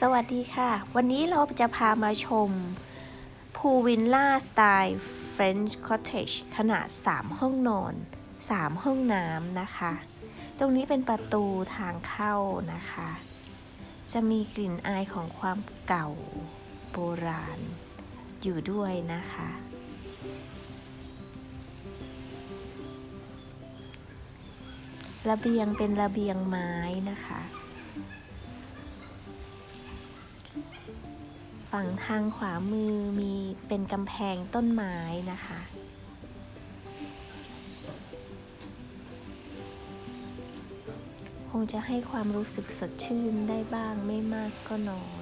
สวัสดีค่ะ วันนี้เราจะพามาชมพูวินล่าสไตล์เฟรนช์คอ t เทจขนาด 3 ห้องนอน 3 ห้องน้ำนะคะ ตรงนี้เป็นประตูทางเข้านะคะ จะมีกลิ่นอายของความเก่าโบราณ อยู่ด้วยนะคะ ระเบียงเป็นระเบียงไม้นะคะ ฝั่งทางขวามือมีเป็นกำแพงต้นไม้นะคะ คงจะให้ความรู้สึกสดชื่นได้บ้างไม่มากก็น้อย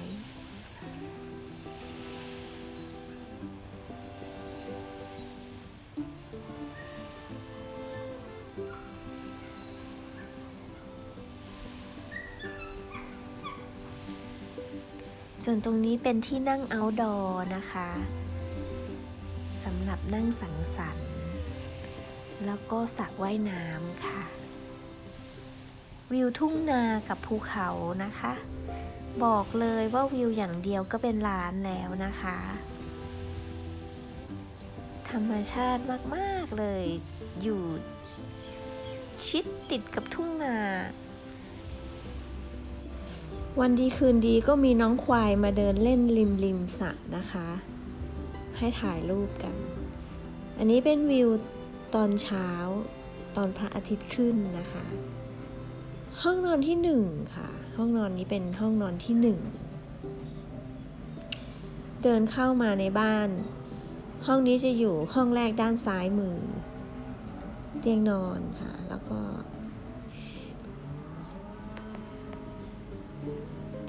ส่วนตรงนี้เป็นที่นั่ง outdoor นะคะสำหรับนั่งสังสรรค์ แล้วก็สระว่ายน้ำค่ะ วิวทุ่งนากับภูเขานะคะ บอกเลยว่าวิวอย่างเดียวก็เป็นล้านแล้วนะคะ ธรรมชาติมาก ๆ เลยอยู่ชิดติดกับทุ่งนา วันดีคืนดีก็มีน้องควายมาเดินเล่นริมริมสระนะคะ ให้ถ่ายรูปกัน อันนี้เป็นวิวตอนเช้าตอนพระอาทิตย์ขึ้นนะคะ ห้องนอนที่หนึ่งค่ะ ห้องนอนนี้เป็นห้องนอนที่หนึ่งเดินเข้ามาในบ้าน ห้องนี้จะอยู่ห้องแรกด้านซ้ายมือ เตียงนอนค่ะ แล้วก็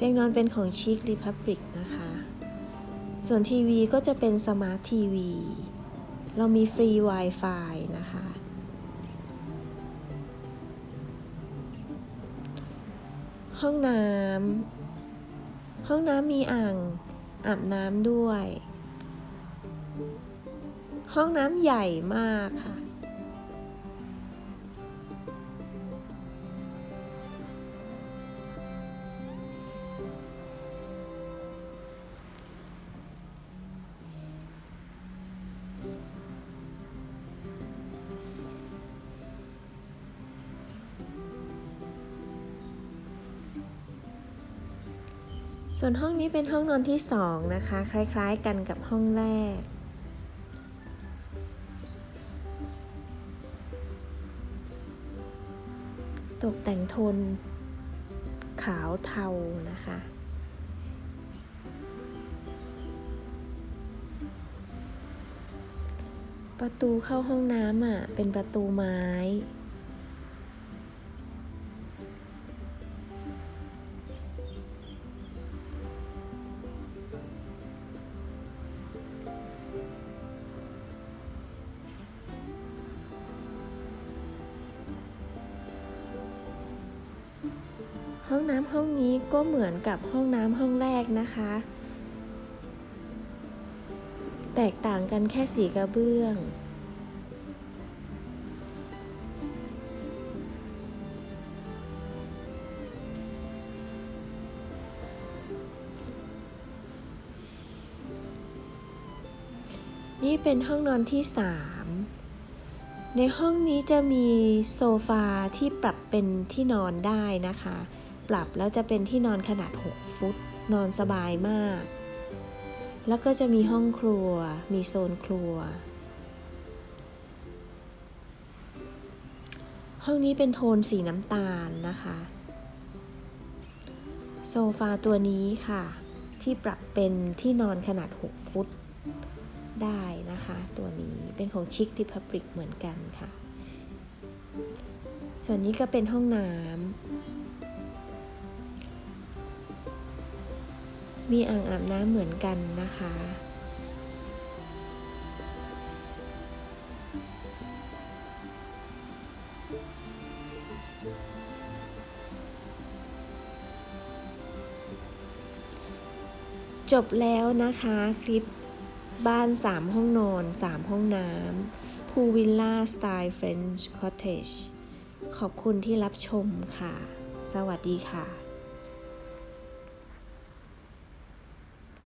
ตียงนอนเป็นของชิครีพับลิกนะคะ ส่วนทีวีก็จะเป็นสมาร์ททีวี เรามีฟรี Wi-Fi นะคะ ห้องน้ำ ห้องน้ำมีอ่างอาบน้ำด้วย ห้องน้ำใหญ่มากค่ะ ส่วนห้องนี้เป็นห้องนอนที่สองนะคะ คล้ายๆกันกับห้องแรก ตกแต่งโทนขาวเทานะคะ ประตูเข้าห้องน้ำอะ เป็นประตูไม้ ห้องน้ำห้องนี้ก็เหมือนกับห้องน้ำห้องแรกนะคะ แตกต่างกันแค่สีกระเบื้อง นี่เป็นห้องนอนที่สามในห้องนี้จะมีโซฟาที่ปรับเป็นที่นอนได้นะคะ ปรับแล้วจะเป็นที่นอนขนาด 6 ฟุต นอนสบายมาก แล้วก็จะมีห้องครัว มีโซนครัว ห้องนี้เป็นโทนสีน้ำตาลนะคะ โซฟาตัวนี้ค่ะ ที่ปรับเป็นที่นอนขนาด 6 ฟุตได้นะคะ ตัวนี้เป็นของชิคดิพับริกเหมือนกันค่ะ ส่วนนี้ก็เป็นห้องน้ำ มีอ่างอาบน้ำเหมือนกันนะคะ จบแล้วนะคะคลิปบ้าน 3 ห้องนอน 3 ห้องน้ำพูวิลล่าสไตล์เฟรนช์คอ t เทจขอบคุณที่รับชมค่ะ สวัสดีค่ะ